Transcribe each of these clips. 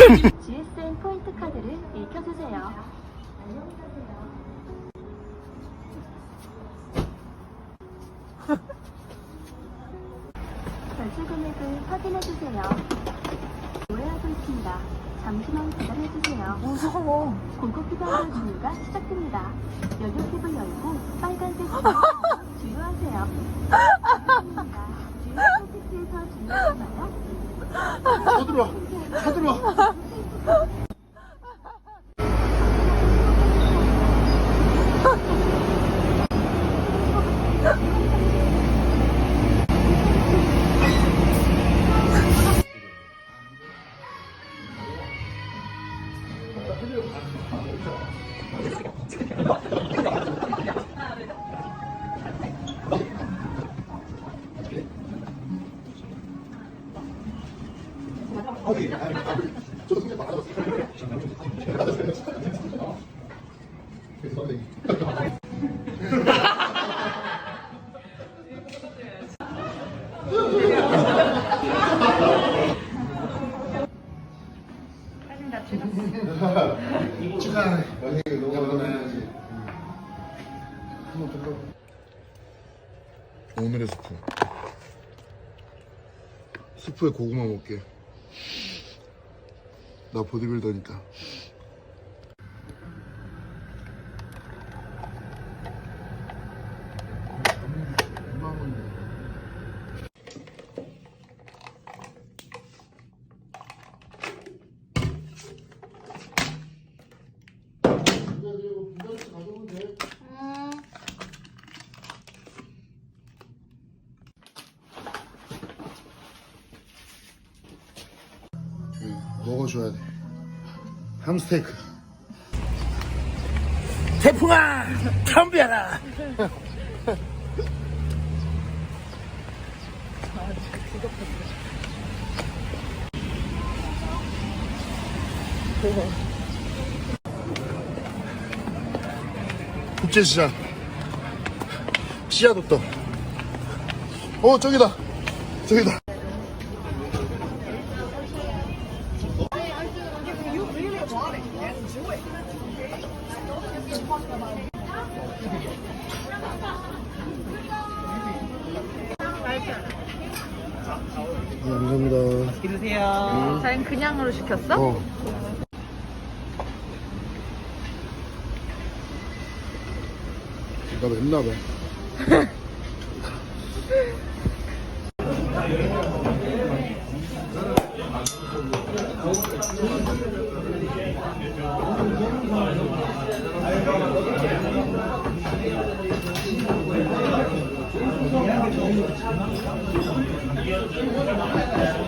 GSM 포인트 카드를 읽혀주세요. 한번 들러. 오늘의 스프. 스프에 고구마 먹게. 나 보디빌더니까. 태풍아 덤벼라 국제시장. 씨앗 없다. 어, 저기다. 저기다. 네, 감사합니다. 드세요 자연 그냥으로 시켰어? 어. 나 맵나 봐.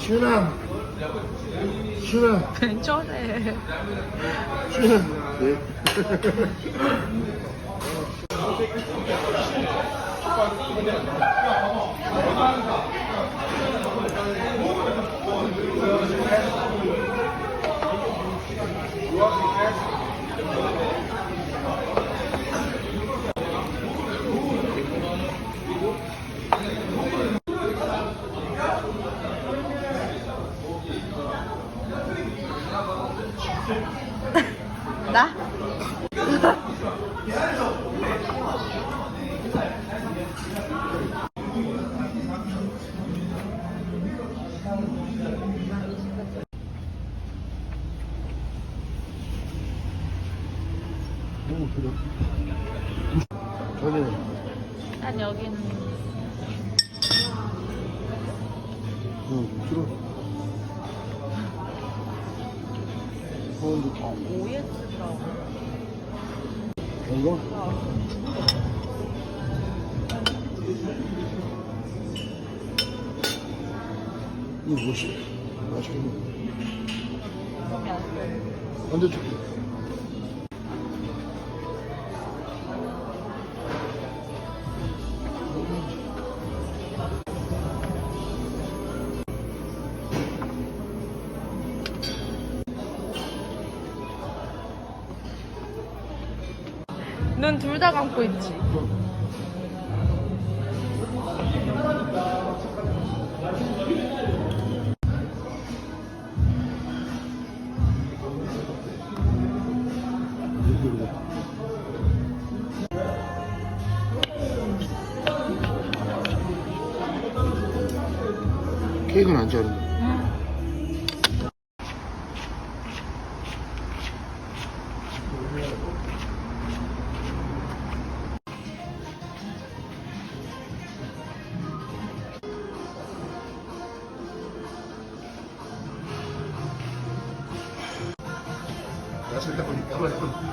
신아. 신아. 저래. 신아. 네. 나? 여기는 응, 싫어. 어, 이거 OS라고. 이거? 이거 뭐지? 맛있겠네. 반대 다 감고 있지. 케이크는 안 자른다. próxima.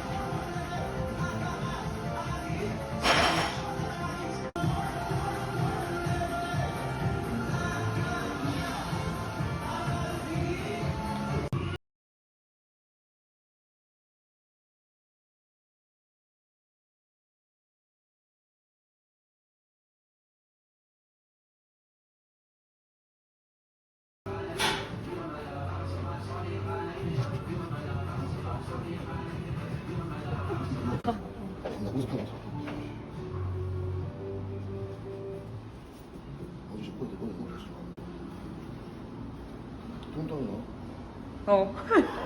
50분 왔어. 어제 저 꼬리 꼬리 꼬리 꼬리. 통통이야. 어.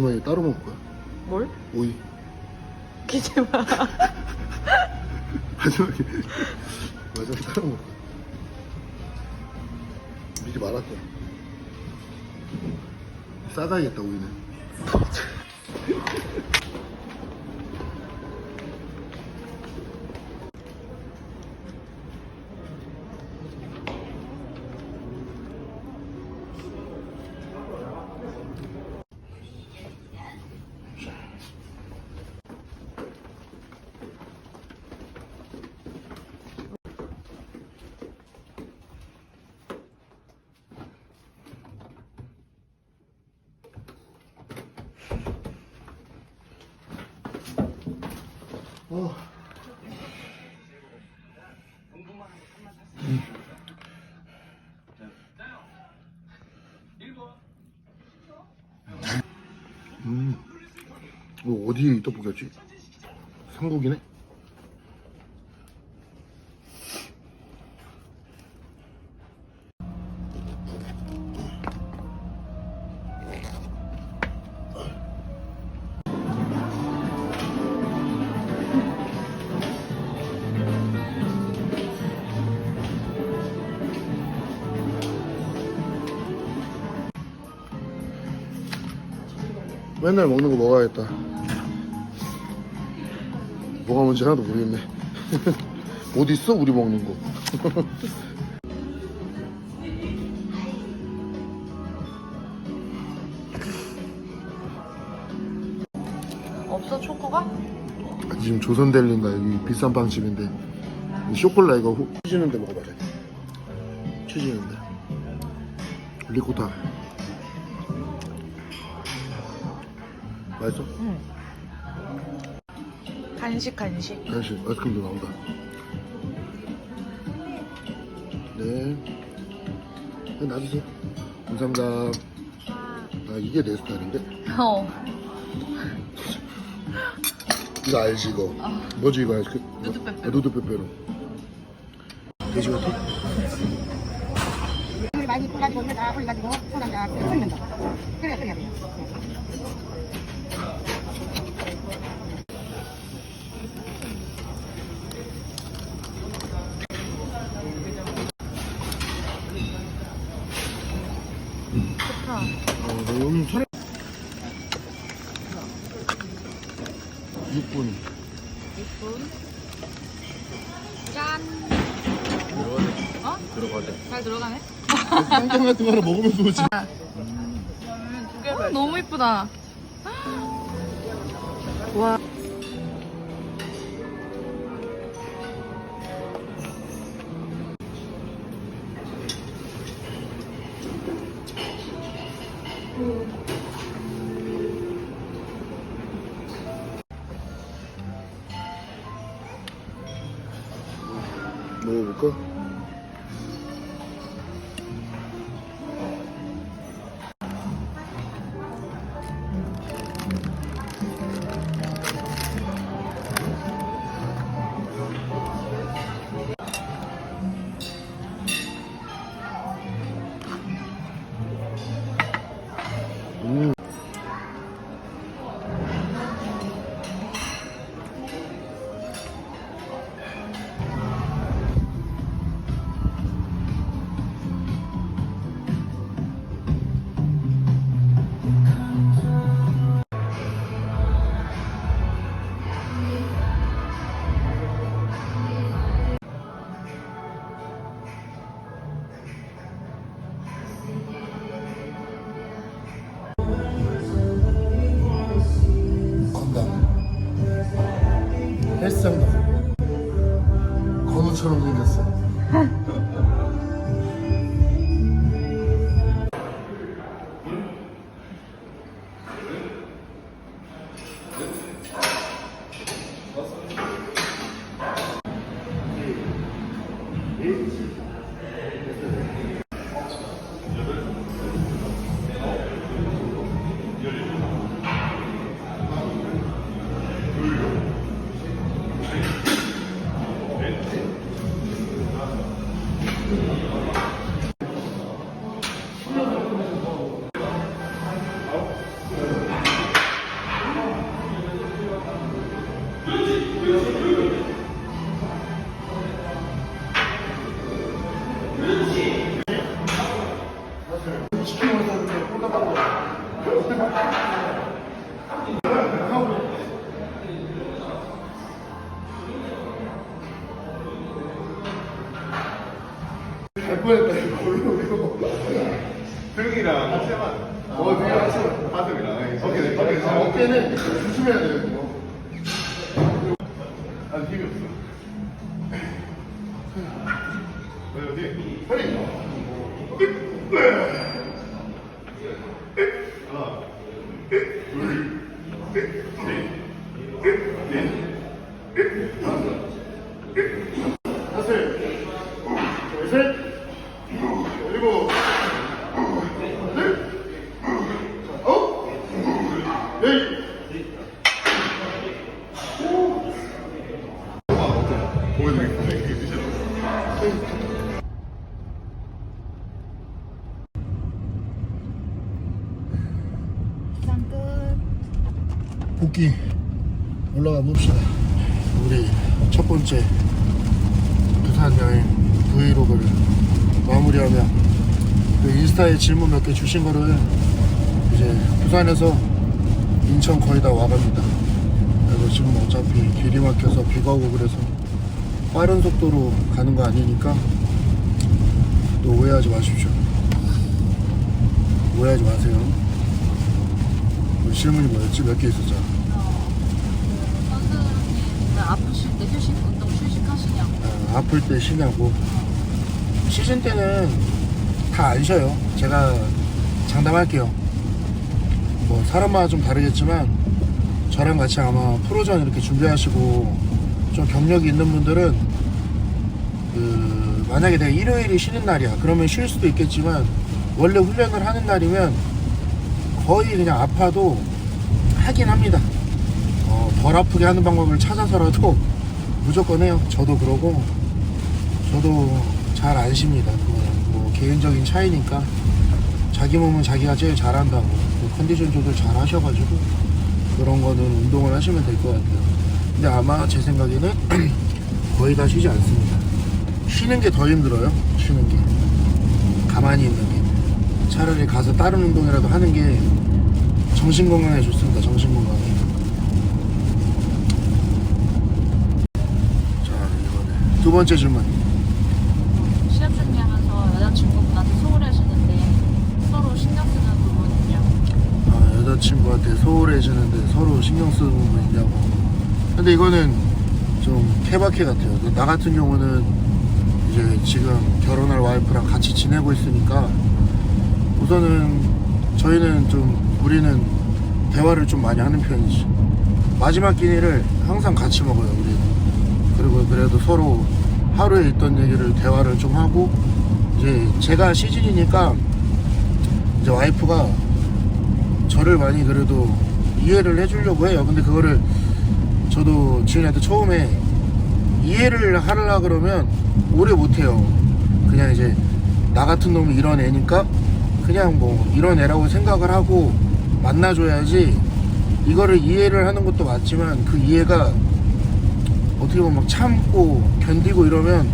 마지막에 따로 먹을 거야? 뭘? 오이. 기지 마. 마지막에. 마지막에 따로 먹을 거야. 미리 말할게 싸가야겠다 오이는 어. 음. 뭐 어디에 이 떡볶이였지? 삼국이네? 맨날 먹는 거 먹어야겠다. 뭔지 하나도 모르겠네. 어디 있어 우리 먹는 거? 없어 초코가? 지금 조선델리인가 여기 비싼 빵집인데 이 쇼콜라 이거 후- 치즈는데 먹어봐 자기. 치즈는데 리코타 맛있어? 간식 간식. 간식 아이스크림도 나온다. 네. 네, 놔주세요. 감사합니다. 아 이게 내 스타일인데? 어. 이거 알지 이거? 뭐지 이거 아이스크림? 누드빼빼로. 아, 누드빼빼로. 돼지 같아? 물 많이 뿌려가지고 여기다 올려가지고 끓이면 돼. 끓여 끓여 돼요. 좋다. 어, 네, 여기 차례 6분 짠. 어? 들어가자 잘 들어가네. 쌍장 같은 거 하나 먹으면서 오지 어, 너무 이쁘다. 와. 뻔했다 이거 등이랑 하체만 어 되게 하찮아 가슴이랑 어깨 어깨 어깨는 조심해야 돼요 이거. 난 힘이 없어 왜 어디? 허리 하나 다섯 셋 그리고 넷 아홉 열 보여드리겠습니다 이렇게 드셔도 복귀 올라가 봅시다. 우리 첫 번째 부산 여행 브이로그를 마무리하며 그 인스타에 질문 몇 개 주신 거를 이제 부산에서 인천 거의 다 와갑니다. 그래서 지금 어차피 길이 막혀서 비가 오고 그래서 빠른 속도로 가는 거 아니니까 또 오해하지 마십시오. 오해하지 마세요. 그 질문이 뭐였지? 몇 개 있었잖아. 선생님, 아프실 때 휴식, 운동 휴식하시냐고. 아, 아플 때 쉬냐고 시즌 때는 다 안 쉬어요 제가 장담할게요 뭐 사람마다 좀 다르겠지만 저랑 같이 아마 프로전 이렇게 준비하시고 좀 경력이 있는 분들은 그 만약에 내가 일요일이 쉬는 날이야. 그러면 쉴 수도 있겠지만 원래 훈련을 하는 날이면 거의 그냥 아파도 하긴 합니다. 어, 덜 아프게 하는 방법을 찾아서라도 무조건 해요. 저도 그러고 저도 잘 안 쉽니다. 그거는 뭐 개인적인 차이니까. 자기 몸은 자기가 제일 잘한다고. 그 컨디션 조절 잘 하셔가지고 그런 거는 운동을 하시면 될 것 같아요 근데 아마 제 생각에는 거의 다 쉬지 않습니다. 쉬는 게 더 힘들어요 쉬는 게. 가만히 있는 게. 차라리 가서 다른 운동이라도 하는 게 정신 건강에 좋습니다 정신 건강에. 자 이번에 두 번째 질문. 시합 준비하면서 여자친구분한테 소홀해지는데 서로 신경 쓰는 부분은요? 아, 여자친구한테 소홀해지는데 서로 신경 쓰는 부분 있냐고. 근데 이거는 좀 케바케 같아요. 나 같은 경우는 이제 지금 결혼할 와이프랑 같이 지내고 있으니까 우선은 저희는 좀 우리는 대화를 좀 많이 하는 편이지. 마지막 끼니를 항상 같이 먹어요, 우리는. 그리고 그래도 서로 하루에 있던 얘기를 대화를 좀 하고 이제 제가 시즌이니까 이제 와이프가 저를 많이 그래도 이해를 해주려고 해요. 근데 그거를 저도 지은이한테 처음에 이해를 하려 그러면 오래 못해요. 그냥 이제 나 같은 놈이 이런 애니까 그냥 뭐 이런 애라고 생각을 하고 만나줘야지 이거를 이해를 하는 것도 맞지만 그 이해가 어떻게 보면 막 참고 견디고 이러면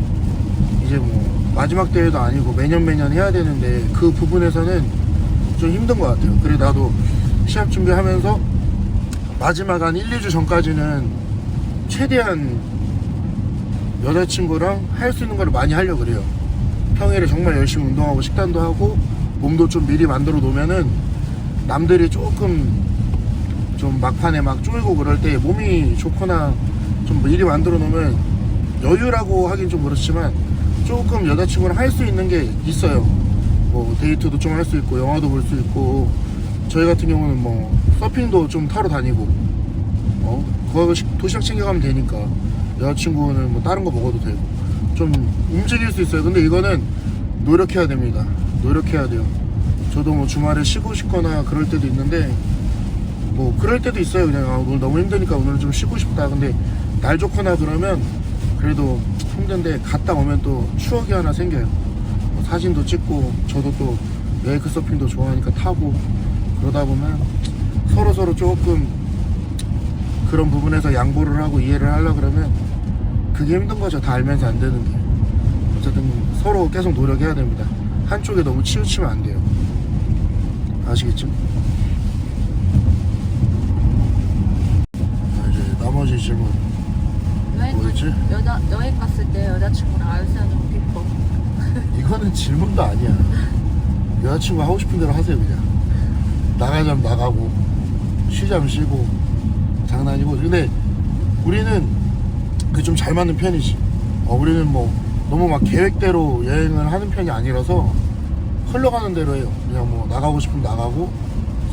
이제 뭐 마지막 대회도 아니고 매년 매년 해야 되는데 그 부분에서는 좀 힘든 것 같아요. 그래 나도 시합 준비하면서 마지막 한 1, 2주 전까지는 최대한 여자친구랑 할 수 있는 걸 많이 하려고 그래요. 평일에 정말 열심히 운동하고 식단도 하고 몸도 좀 미리 만들어 놓으면은 남들이 조금 좀 막판에 막 쫄고 그럴 때 몸이 좋거나 좀 미리 만들어 놓으면 여유라고 하긴 좀 그렇지만 조금 여자친구랑 할 수 있는 게 있어요. 뭐 데이트도 좀 할 수 있고 영화도 볼 수 있고 저희 같은 경우는 뭐 서핑도 좀 타러 다니고 어? 거기 도시락 챙겨가면 되니까. 여자친구는 뭐 다른 거 먹어도 되고. 좀 움직일 수 있어요. 근데 이거는 노력해야 됩니다. 노력해야 돼요. 저도 뭐 주말에 쉬고 싶거나 그럴 때도 있는데 뭐 그럴 때도 있어요. 그냥 아, 오늘 너무 힘드니까 오늘 좀 쉬고 싶다. 근데 날 좋거나 그러면 그래도 힘든데 갔다 오면 또 추억이 하나 생겨요. 뭐 사진도 찍고 저도 또 웨이크 서핑도 좋아하니까 타고 그러다 보면 서로 서로 조금 그런 부분에서 양보를 하고 이해를 하려 그러면 그게 힘든 거죠 다 알면서 안 되는 게 어쨌든 서로 계속 노력해야 됩니다 한쪽에 너무 치우치면 안 돼요 아시겠죠? 자, 이제 나머지 질문 여행, 뭐였지? 여자, 여행 갔을 때 여자친구랑 알싸는 비법 이거는 질문도 아니야. 여자친구 하고 싶은 대로 하세요, 그냥. 나가자면 나가고, 쉬자면 쉬고, 장난이고. 근데 우리는 그 좀 잘 맞는 편이지. 어, 우리는 뭐 너무 막 계획대로 여행을 하는 편이 아니라서 흘러가는 대로 해요. 그냥 뭐 나가고 싶으면 나가고,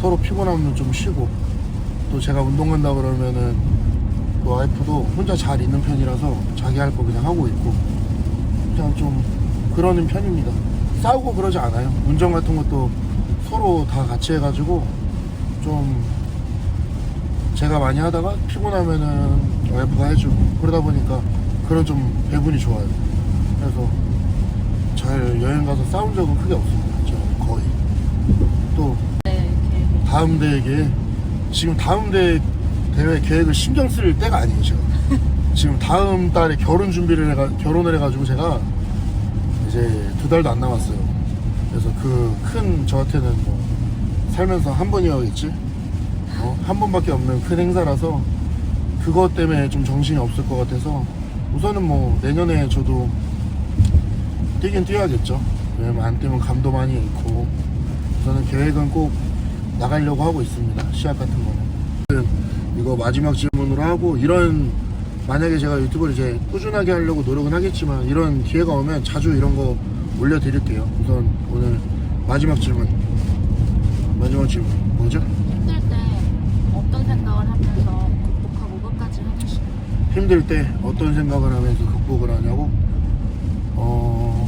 서로 피곤하면 좀 쉬고, 또 제가 운동 간다 그러면은 또 와이프도 혼자 잘 있는 편이라서 자기 할 거 그냥 하고 있고, 그냥 좀 그러는 편입니다. 싸우고 그러지 않아요. 운전 같은 것도 서로 다 같이 해가지고 좀 제가 많이 하다가 피곤하면은 와이프가 해주고 그러다 보니까 그런 좀 배분이 좋아요. 그래서 잘 여행 가서 싸운 적은 크게 없습니다. 저 거의. 또. 다음 대회에 지금 다음 대회 대회 계획을 신경 쓸 때가 아니에요 지금 지금 다음 달에 결혼 준비를 해가 결혼을 해가지고 제가 이제 두 달도 안 남았어요 그래서 그 큰 저한테는 뭐 살면서 한 번이어야겠지 어? 한 번밖에 없는 큰 행사라서 그것 때문에 좀 정신이 없을 것 같아서 우선은 뭐 내년에 저도 뛰긴 뛰어야겠죠 왜냐면 안 뛰면 감도 많이 잃고 우선은 계획은 꼭 나가려고 하고 있습니다. 시합 같은 거는. 이거 마지막 질문으로 하고 이런 만약에 제가 유튜브를 이제 꾸준하게 하려고 노력은 하겠지만 이런 기회가 오면 자주 이런 거 올려드릴게요. 우선 오늘 마지막 질문. 마지막 질문 뭐죠? 힘들 때 어떤 생각을 하면서 힘들 때 어떤 생각을 하면서 극복을 하냐고 어,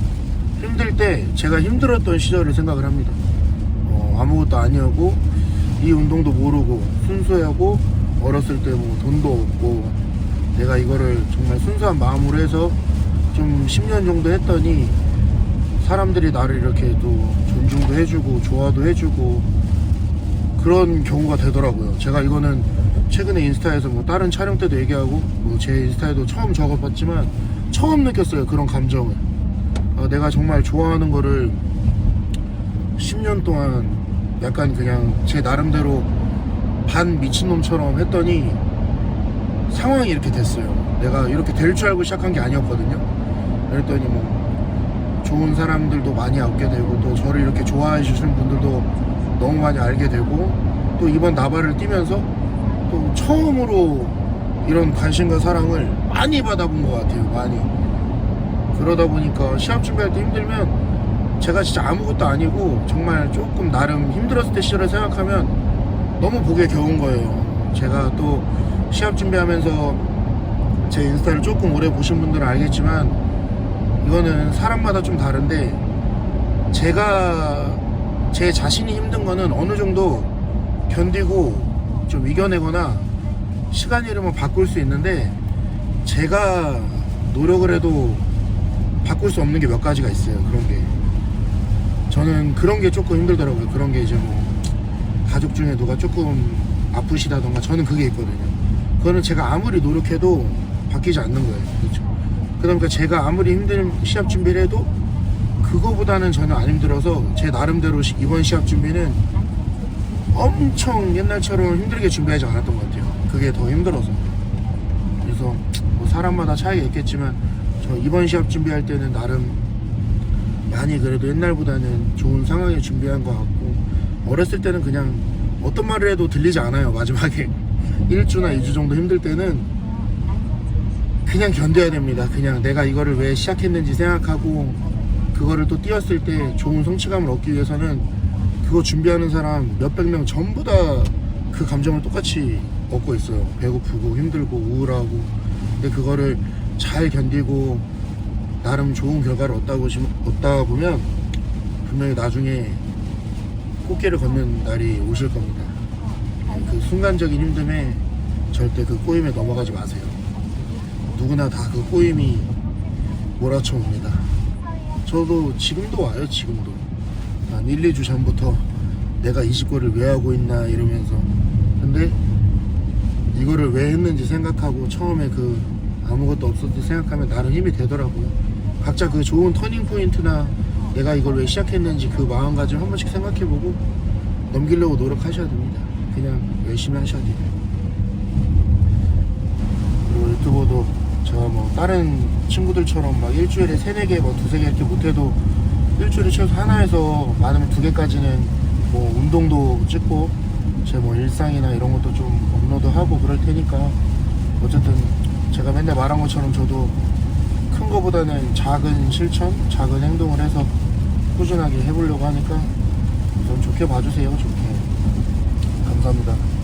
힘들 때 제가 힘들었던 시절을 생각을 합니다. 어, 아무것도 아니었고 이 운동도 모르고 순수하고 어렸을 때 뭐 돈도 없고 내가 이거를 정말 순수한 마음으로 해서 좀 10년 정도 했더니 사람들이 나를 이렇게 또 존중도 해주고 좋아도 해주고 그런 경우가 되더라고요. 제가 이거는 최근에 인스타에서 뭐 다른 촬영 때도 얘기하고 뭐제 인스타에도 처음 적어봤지만 처음 느꼈어요 그런 감정을. 아, 내가 정말 좋아하는 거를 10년 동안 약간 그냥 제 나름대로 반 미친놈처럼 했더니 상황이 이렇게 됐어요. 내가 이렇게 될 줄 알고 시작한 게 아니었거든요. 그랬더니 뭐 좋은 사람들도 많이 얻게 되고 또 저를 이렇게 좋아해 주시는 분들도 너무 많이 알게 되고 또 이번 나발을 뛰면서 또 처음으로 이런 관심과 사랑을 많이 받아본 것 같아요. 많이. 그러다 보니까 시합 준비할 때 힘들면 제가 진짜 아무것도 아니고 정말 조금 나름 힘들었을 때 시절을 생각하면 너무 보기에 겨운 거예요. 제가 또 시합 준비하면서 제 인스타를 조금 오래 보신 분들은 알겠지만 이거는 사람마다 좀 다른데 제가 제 자신이 힘든 거는 어느 정도 견디고 좀 이겨내거나 시간이 흐르면 바꿀 수 있는데 제가 노력을 해도 바꿀 수 없는 게 몇 가지가 있어요. 그런 게. 저는 그런 게 조금 힘들더라고요. 그런 게 이제 뭐 가족 중에 누가 조금 아프시다던가 저는 그게 있거든요. 그거는 제가 아무리 노력해도 바뀌지 않는 거예요. 그렇죠. 그러니까 제가 아무리 힘든 시합 준비를 해도 그거보다는 저는 안 힘들어서 제 나름대로 시- 이번 시합 준비는 엄청 옛날처럼 힘들게 준비하지 않았던 것 같아요. 그게 더 힘들어서. 그래서 뭐 사람마다 차이가 있겠지만 저 이번 시합 준비할 때는 나름 많이 그래도 옛날보다는 좋은 상황에 준비한 것 같고 어렸을 때는 그냥 어떤 말을 해도 들리지 않아요 마지막에 1주나 2주 정도 힘들 때는 그냥 견뎌야 됩니다 그냥 내가 이거를 왜 시작했는지 생각하고 그거를 또 뛰었을 때 좋은 성취감을 얻기 위해서는 그거 준비하는 사람 몇백 명 전부 다 그 감정을 똑같이 얻고 있어요 배고프고 힘들고 우울하고 근데 그거를 잘 견디고 나름 좋은 결과를 얻다, 보시, 얻다 보면 분명히 나중에 꽃길을 걷는 날이 오실 겁니다. 그 순간적인 힘듦에 절대 그 꼬임에 넘어가지 마세요. 누구나 다 그 꼬임이 몰아쳐 옵니다. 저도 지금도 와요, 지금도. 한 1, 2주 전부터 내가 이 직구를 왜 하고 있나 이러면서. 근데 이거를 왜 했는지 생각하고 처음에 그 아무것도 없었을 때 생각하면 나름 힘이 되더라고요. 각자 그 좋은 터닝 포인트나 내가 이걸 왜 시작했는지 그 마음가짐 한 번씩 생각해보고 넘기려고 노력하셔야 됩니다. 그냥 열심히 하셔야 돼요. 그리고 유튜버도 제가 뭐 다른 친구들처럼 막 일주일에 세네 개, 뭐 두세 개 이렇게 못해도 일주일에 최소 하나에서 많으면 두 개까지는 뭐 운동도 찍고 제 뭐 일상이나 이런 것도 좀 업로드하고 그럴 테니까 어쨌든 제가 맨날 말한 것처럼 저도 큰 거보다는 작은 실천, 작은 행동을 해서 꾸준하게 해보려고 하니까 좀 좋게 봐주세요, 좋게. 감사합니다.